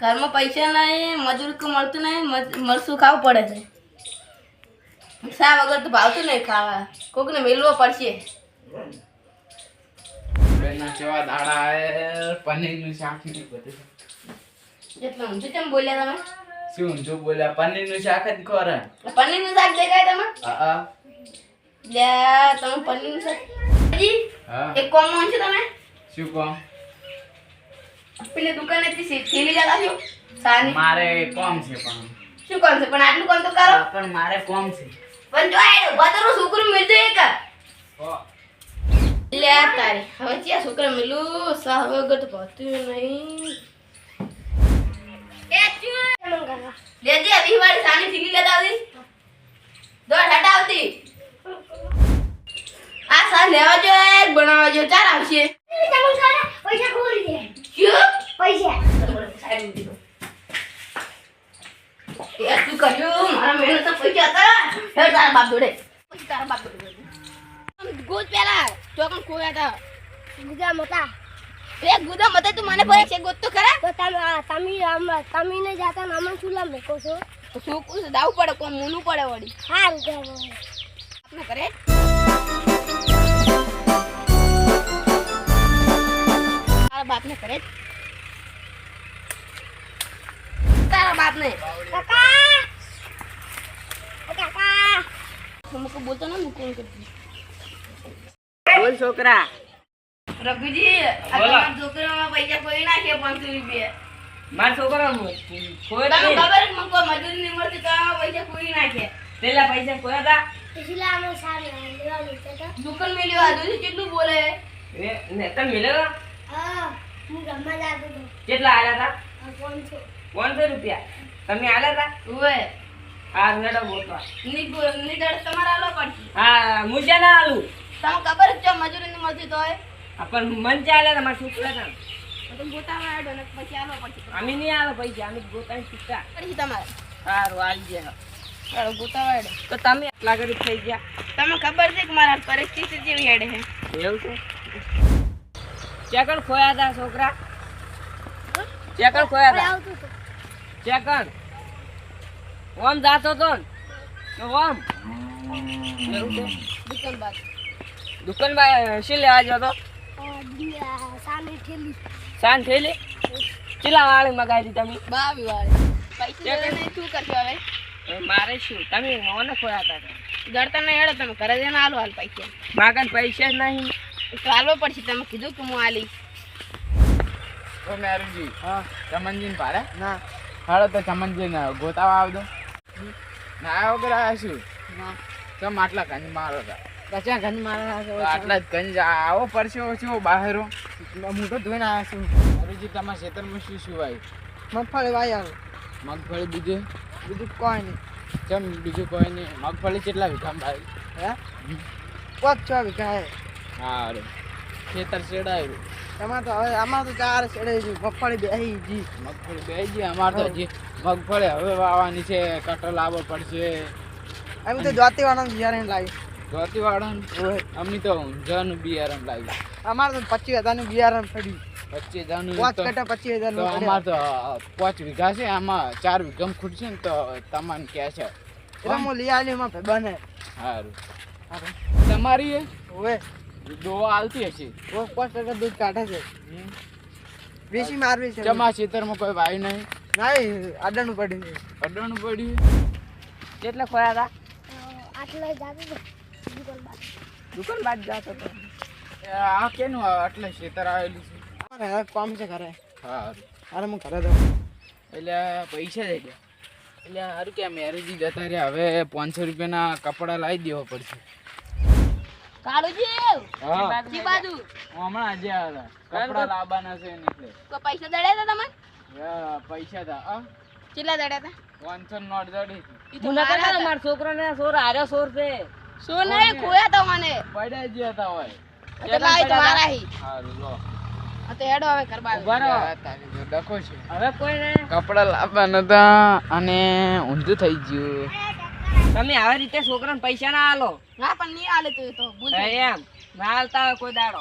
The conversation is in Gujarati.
ઘરમાં પૈસા નહીં મજૂરી કો મળતું નહીં મરસું ખાવું પડે છે. શા વગર તો ભાવતું નહીં ખાવા. કોકને મેળવો પડશે. બેના કેવા દાડા આયે પનીરનું શાક નહીં બધું. એટલે ઊંધું કેમ બોલ્યા તમે? શું ઊંધું બોલ્યા? પનીરનું શાક જ ખોરા. પનીરનું શાક દેખાય તમે હા લે તમે પનીરનું શાક. જી હા. એક કોમ છે તમે? શું કહો પેલી દુકાને થી થેલી લગાવ્યો સાની. મારે કોમ છે પણ. શું કોમ છે? પણ આટલું કોમ તો કરો. પણ મારે કોમ છે. પણ જો આ બતરો છોકરું મિલતું એક હો. લે તારી. હવે ક્યાં છોકરા મિલું સા વગર તો ભાવતું નહીં. એ ચૂ. લેજે આવી વાળી સાની થેલી લેતા આવતી દોડ હટાવતી આ સા લેવા જો એક બનાવવા જો. ચાર આવશે પૈસા ખોરી દે ક્યું પૈસા એ શું કર્યું તો પૈસા હતા. હે તારા બાપ જોડે. તારા બાપ જોડે. ગોત પેલા ચોકન ખોયા હતા. ગુજા મતા એ ગુદા મતે તું મને ભાઈ છે ગોત તો ખરા? તો તમે તમે આમ- તમે ને જાતા ને શું લામ મેકો છો? તો શું કું દાવ પડે કોમ મૂનું પડે વળી. આપને કરે બોલતો ના મુકો કરતી બોલ છોકરા. રઘુજી આ છોકરામાં પૈસા કોઈ નાખે પાંચસો રૂપિયા. માર છોકરા તમને નહીં. ખબર છે મને કોઈ મજૂરી નહીં મળતી તો પૈસા કોઈ નાખે. પેલા પૈસા ખોયા હતા એટલે અમે સારી લેવા લીધા દુકાન મેલ્યો આ દઉં કેટલું બોલે? એ ને તને મેલ્યો હા હું ગમવા જાતો કેટલા આલા હતા આ કોણ છો પાંચસો રૂપિયા. તમે આલા હતા ઉવે. હા મેડમ બોલવા ની ગો- તમારે આલો પડશે હા મુજે ના આલું તમને ખબર જ છે મજૂરી તો આ પણ મન ચાલે હતા મારા છોકરા તો આડો ને પછી આલો અમે નહીં આવે પૈસા અમે ગોતાની પછી તમારે. સારું આલી ગયા ચાલો ગોતાવા તો તમે આટલા ગરીબ થઈ ગયા. તમને ખબર છે કે મારા પરિસ્થિતિ જેવી હેડે છે. એવું છે? ચેકણ ખોયા હતા છોકરા? ચેકણ ખોયા હતા ચેકણ? ઓમ જાતો તો ઓમ દુકાન છે દુકાન બાદ દુકાનમાં શું લેવા ગયો તો? આ ઠેલી સાન થયેલી ચીલા વાળી મગાવી તમે? બાવી વાળી પૈસા નહીં શું કરશો હવે? મારે શું? તમે મને ખોયા હતા. નહીં હેડો તમે ઘરે જઈને આલો હાલ પૈસા. માગન પૈસા જ નહીં. ચાલવો પડશે તમે કીધું કે હું આલી ઓ મેરુજી હા. ચમનજી ને ભારે ના. હાલો તો ચમનજી ને ગોતાવા આવજો. ના વગર આવ્યા છું તમ આટલા ગંજ મારો હતા. ઘર મારા આટલા જ કંજ આવો પડશે ઓછો બહારો. હું તો ધોઈને આવ્યા છું મેરુજી તમારા ખેતરમાં શું શું વાય? મગફળી વાય આવે. મગફળી બીજું? બીજું કોઈ નહીં. કેમ બીજું કોઈ નહીં. મગફળી કેટલા વિકામ ભાઈ હે? પાંચ છ વીઘા હા. સારું ખેતર શેડાયું. એમાં તો હવે આમાં તો ચાર મગફળી બેહી જી. મગફળી બેહી ગઈ અમારે તો હજી મગફળી હવે વાવવાની છે કટર લાવવો પડશે. અમે તો જોતી વાળા બિયારણ લાવી ધોતી વાળા અમને તો ઊંઝાનું બિયારણ લાવ્યું. અમારે તો પચીસ હજારનું બિયારણ પડ્યું. પચીસ હજારનું પાંચ કટા પચીસ હજારનું અમારે તો પાંચ વીઘા છે આમાં ચાર વીઘામાં ખૂટશે ને તો તમારે કહે છે. એટલે હું? લઈ આવી એમાં બને સારું તમારી હવે. દોવા આવતી હશે. પાંચ ટકા દૂધ કાઢે છે. વેચી મારવી છે. જમા ખેતરમાં કોઈ વાયુ નહીં. નહીં અડણું પડ્યું છે. અડવાનું પડ્યું કેટલા ખોયા હતા આટલે જાતો દુકાન બાદ દુકાન બાદ જાતો તો આ કેનું આટલે ખેતર આવેલું છે? અરે હવે કામ છે ઘરે. હા અરે હું ઘરે દઉં એટલે પૈસા છે દે એટલે સારું કે મેરેજી જતા રહ્યા. હવે પાંચસો રૂપિયાના કપડાં લાવી દેવા પડશે. કાળુજી જી બાજુ. હમણાં આજે આવ્યા કપડા લાવવાના છે એટલે કોઈ પૈસા દડ્યા હતા તમને? પૈસા હતા હા. કેટલા દડ્યા હતા? પાંચસો નોટ દડી. ઈ તો હું મારા નતા છોકરાને સોર હાર્યો સોર છે. શું નહીં ખોયા તો મને. પડ્યા જ હતા હોય. આ તો લાવી હી. હારું લો. કપડા તો હેડો હવે કરવા આવી. ઊભા રહો. આ તારી જો ડખો છે. હવે કોઈ નહીં કપડાં લાવવાના હતા અને ઊંધું થઈ ગયું. તમે આવી રીતે છોકરાને પૈસા ના આલો. ના પણ નહીં આલે તું તો. ભૂલ એમ. ના આલતા હોય કોઈ દાડો.